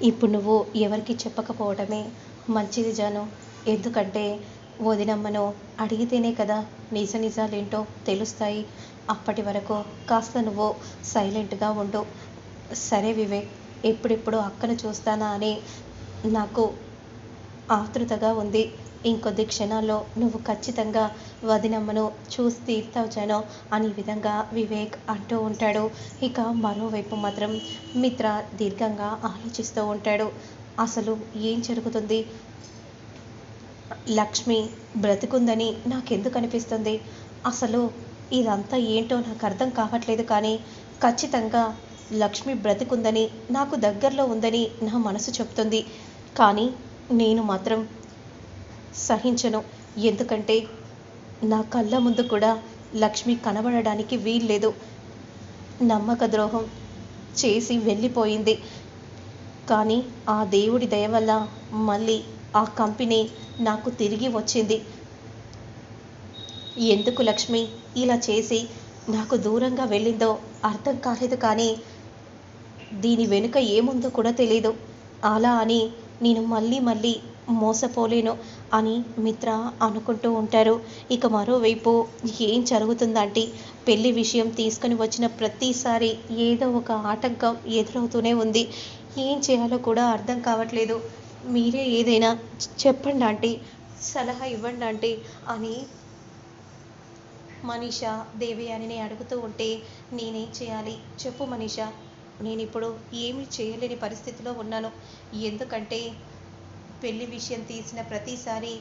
ఇప్పుడు నువ్వు ఎవరికి చెప్పకపోవడమే మంచిది జాను. ఎందుకంటే వదినమ్మను అడిగితేనే కదా నిజ నిజాలేంటో తెలుస్తాయి. అప్పటి వరకు కాస్త నువ్వు సైలెంట్గా ఉండు. సరే వివేక్ ఎప్పుడెప్పుడు అక్కను చూస్తానా అని నాకు ఆతృతగా ఉంది. ఇంకొద్ది క్షణాల్లో నువ్వు ఖచ్చితంగా వదినమ్మను చూసి తీరుతావు జాను అని విధంగా వివేక్ అంటూ ఉంటాడు. ఇక మరోవైపు మాత్రం మిత్ర దీర్ఘంగా ఆలోచిస్తూ ఉంటాడు. అసలు ఏం జరుగుతుంది? లక్ష్మి బ్రతుకుందని నాకెందుకు అనిపిస్తుంది? అసలు ఇదంతా ఏంటో నాకు అర్థం కావట్లేదు కానీ ఖచ్చితంగా లక్ష్మి బ్రతుకుందని నాకు దగ్గరలో ఉందని నా మనసు చెప్తుంది. కానీ నేను మాత్రం సహించను. ఎందుకంటే నా కళ్ళ ముందు కూడా లక్ష్మి కనబడడానికి వీల్లేదు. నమ్మక ద్రోహం చేసి వెళ్ళిపోయింది. కానీ ఆ దేవుడి దయ వల్ల మళ్ళీ ఆ కంపెనీ నాకు తిరిగి వచ్చింది. ఎందుకు లక్ష్మి ఇలా చేసి నాకు దూరంగా వెళ్ళిందో అర్థం కాలేదు కానీ దీని వెనుక ఏముందో కూడా తెలీదు. అలా అని నేను మళ్ళీ మళ్ళీ మోసపోలేను. అని మిత్ర అనుకుంటూ ఉంటారు. ఇక మరోవైపు ఏం జరుగుతుందంటే పెళ్ళి విషయం తీసుకొని వచ్చిన ప్రతిసారి ఏదో ఒక ఆటంకం ఎదురవుతూనే ఉంది. ఏం చేయాలో కూడా అర్థం కావట్లేదు. మీరే ఏదైనా చెప్పండి ఆంటీ సలహా ఇవ్వండి ఆంటీ అని మనీష దేవయానిని అడుగుతూ ఉంటే నేనేం చేయాలి? చెప్పు మనీష నేను ఇప్పుడు ఏమీ చేయలేని పరిస్థితిలో ఉన్నాను. ఎందుకంటే పెళ్ళి విషయం తీసిన ప్రతిసారి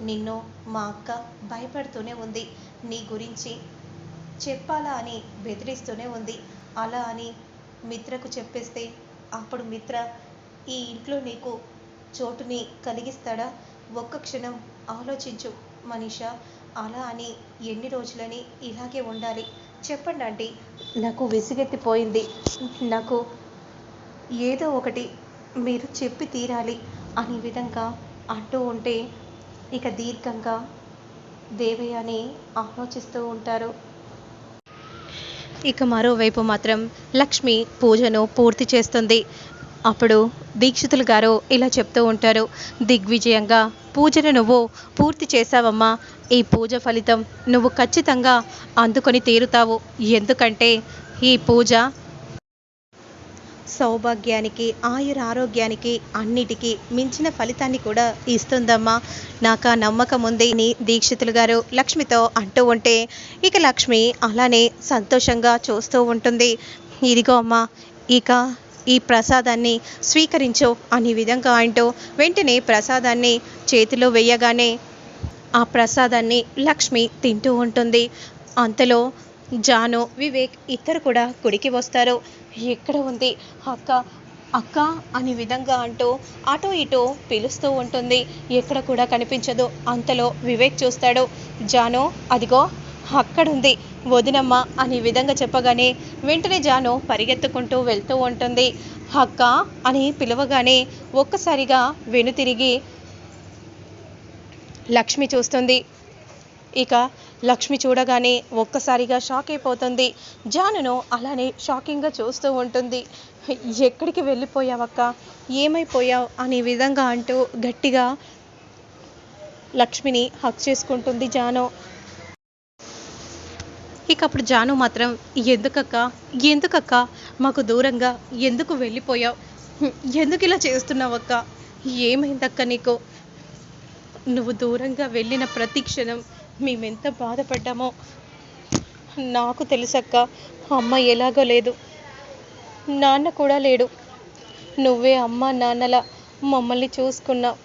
నిన్ను మా అక్క భయపడుతూనే ఉంది. నీ గురించి చెప్పాలా అని బెదిరిస్తూనే ఉంది. అలా అని మిత్రకు చెప్పేస్తే అప్పుడు మిత్ర ఈ ఇంట్లో నీకు చోటుని కలిగిస్తాడా? ఒక్క క్షణం ఆలోచించు మనీషా అలా అని ఎన్ని రోజులని ఇలాగే ఉండాలి. చెప్పండి ఆంటీ. నాకు విసిగెత్తిపోయింది. నాకు ఏదో ఒకటి మీరు చెప్పి తీరాలి. అనే విధంగా అంటూ ఉంటే ఇక దీర్ఘంగా దేవయ్యని ఆలోచిస్తూ ఉంటారు. ఇక మరోవైపు మాత్రం లక్ష్మి పూజను పూర్తి చేస్తుంది. అప్పుడు దీక్షితులు గారు ఇలా చెప్తూ ఉంటారు. దిగ్విజయంగా పూజను నువ్వు పూర్తి చేశావమ్మా. ఈ పూజ ఫలితం నువ్వు ఖచ్చితంగా అందుకొని తీరుతావు. ఎందుకంటే ఈ పూజ సౌభాగ్యానికి ఆయుర ఆరోగ్యానికి అన్నిటికీ మించిన ఫలితాన్ని కూడా ఇస్తుందమ్మా. నాకు ఆ నమ్మకం ఉంది అని దీక్షితులు గారు లక్ష్మితో అంటూ ఉంటే ఇక లక్ష్మి అలానే సంతోషంగా చూస్తూ ఉంటుంది. ఇదిగో అమ్మా ఇక ఈ ప్రసాదాన్ని స్వీకరించు అనే విధంగా అంటూ వెంటనే ప్రసాదాన్ని చేతిలో వేయగానే ఆ ప్రసాదాన్ని లక్ష్మి తింటూ ఉంటుంది. అంతలో జాను వివేక్ ఇద్దరు కూడా గుడికి వస్తారు. ఎక్కడ ఉంది? అక్క అక్క అనే విధంగా అంటూ అటో ఇటో పిలుస్తూ ఉంటుంది. ఎక్కడ కూడా కనిపించదు. అంతలో వివేక్ చూస్తాడు. జాను అదిగో అక్కడుంది. వదినమ్మ అనే విధంగా చెప్పగానే వెంటనే జాను పరిగెత్తుకుంటూ వెళ్తూ ఉంటుంది. అక్క అని పిలవగానే ఒక్కసారిగా వెనుతిరిగి లక్ష్మి చూస్తుంది. ఇక లక్ష్మి చూడగానే ఒక్కసారిగా షాక్ అయిపోతుంది. జానును అలానే షాకింగ్గా చూస్తూ ఉంటుంది. ఎక్కడికి వెళ్ళిపోయావక్క? ఏమైపోయావు? అనే విధంగా అంటూ గట్టిగా లక్ష్మిని హక్ చేసుకుంటుంది జాను. ఇక అప్పుడు జాను మాత్రం ఎందుకక్క? ఎందుకక్క? మాకు దూరంగా ఎందుకు వెళ్ళిపోయావు? ఎందుకు ఇలా చేస్తున్నావక్క? ఏమైందక్క నీకు? నువ్వు దూరంగా వెళ్ళిన ప్రతి క్షణం మేమెంత బాధపడ్డామో నాకు తెలుసక్క అమ్మ ఎలాగో లేదు. నాన్న కూడా లేడు. నువ్వే అమ్మ నాన్నలా మమ్మల్ని చూసుకున్నావు.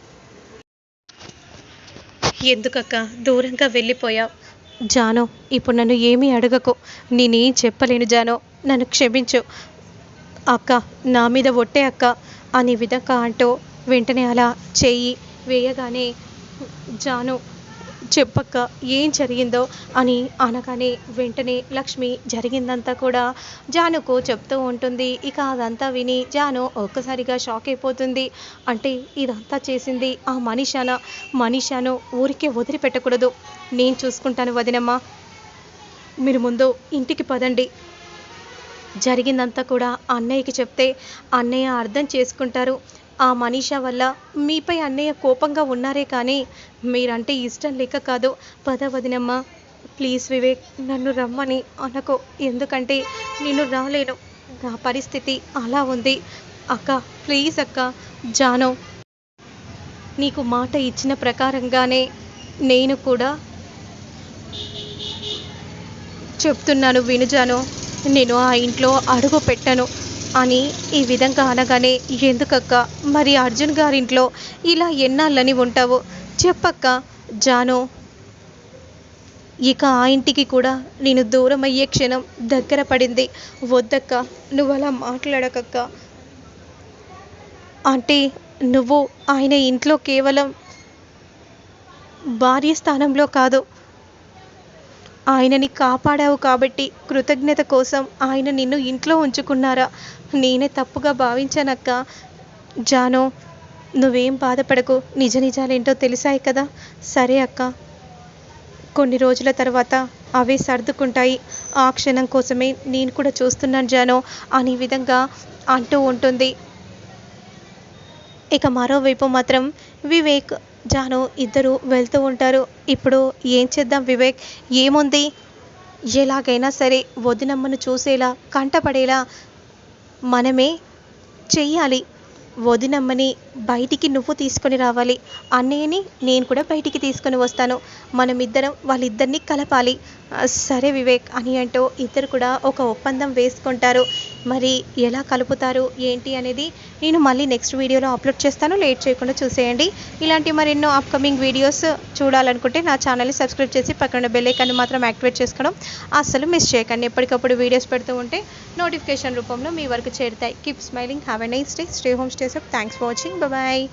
ఎందుకక్క దూరంగా వెళ్ళిపోయావు? జానో ఇప్పుడు నన్ను ఏమీ అడగకు. నేనేం చెప్పలేను జానో. నన్ను క్షమించు. అక్క నా మీద ఒట్టే అక్క అనే విధంగా అంటూ వెంటనే అలా చెయ్యి వేయగానే జాను చెప్పక్క ఏం జరిగిందో అని అనగానే వెంటనే లక్ష్మి జరిగిందంతా కూడా జానుకు చెప్తూ ఉంటుంది. ఇక అదంతా విని జాను ఒక్కసారిగా షాక్ అయిపోతుంది. అంటే ఇదంతా చేసింది ఆ మనిషాన. మనిషాను ఊరికే వదిలిపెట్టకూడదు. నేను చూసుకుంటాను వదినమ్మ. మీరు ముందు ఇంటికి పదండి. జరిగిందంతా కూడా అన్నయ్యకి చెప్తే అన్నయ్య అర్థం చేసుకుంటారు. ఆ మనీషా వల్ల మీపై అన్నయ్య కోపంగా ఉన్నారే కానీ మీరంటే ఇష్టం లేక కాదు. పద వదినమ్మ. ప్లీజ్ వివేక్ నన్ను రమ్మని అనకో. ఎందుకంటే నేను రాలేను. నా పరిస్థితి అలా ఉంది. అక్క ప్లీజ్ అక్క జాను. నీకు మాట ఇచ్చిన ప్రకారంగానే నేను కూడా చెప్తున్నాను వినుజాను నేను ఆ ఇంట్లో అడుగు పెట్టను. అని ఈ విధంగా అనగానే ఎందుకక్క? మరి అర్జున్ గారింట్లో ఇలా ఎన్నాళ్ళని ఉంటావు? చెప్పక్క జాను. ఇక ఆ ఇంటికి కూడా నేను దూరం అయ్యే క్షణం దగ్గర పడింది. వద్దక్క నువ్వు అలా మాట్లాడకక్క. అంటే నువ్వు ఆయన ఇంట్లో కేవలం భార్య స్థానంలో కాదు ఆయనని కాపాడావు కాబట్టి కృతజ్ఞత కోసం ఆయన నిన్ను ఇంట్లో ఉంచుకున్నారా? నేనే తప్పుగా భావించానక్క. జానో నువ్వేం బాధపడకు. నిజ నిజాలేంటో తెలిసాయి కదా. సరే అక్క. కొన్ని రోజుల తర్వాత అవే సర్దుకుంటాయి. ఆ క్షణం కోసమే నేను కూడా చూస్తున్నాను జానో అనే విధంగా అంటూ ఉంటుంది. ఇక మరోవైపు మాత్రం వివేక్ జాను ఇద్దరు వెళ్తూ ఉంటారు. ఇప్పుడు ఏం చేద్దాం వివేక్? ఏముంది? ఎలాగైనా సరే వదినమ్మను చూసేలా కంటపడేలా మనమే చెయ్యాలి. వదినమ్మని బయటికి నువ్వు తీసుకొని రావాలి. అన్నయ్యని నేను కూడా బయటికి తీసుకొని వస్తాను. మనమిద్దరం వాళ్ళిద్దరిని కలపాలి. సరే వివేక్ అని అంటూ ఇద్దరు కూడా ఒక ఒప్పందం వేసుకుంటారు. మరి ఎలా కలుపుతారు ఏంటి అనేది నేను మళ్ళీ నెక్స్ట్ వీడియోలో అప్లోడ్ చేస్తాను. లేట్ చేయకుండా చూసేయండి. ఇలాంటి మరెన్నో అప్కమింగ్ వీడియోస్ చూడాలనుకుంటే నా ఛానల్ని సబ్స్క్రైబ్ చేసి పక్కన బెల్ ఐకాన్ని మాత్రం యాక్టివేట్ చేసుకోవడం అస్సలు మిస్ చేయకండి. ఎప్పటికప్పుడు వీడియోస్ పెడుతూ ఉంటే నోటిఫికేషన్ రూపంలో మీ వరకు చేరుతాయి. Keep smiling have a nice day stay home stay safe thanks for watching bye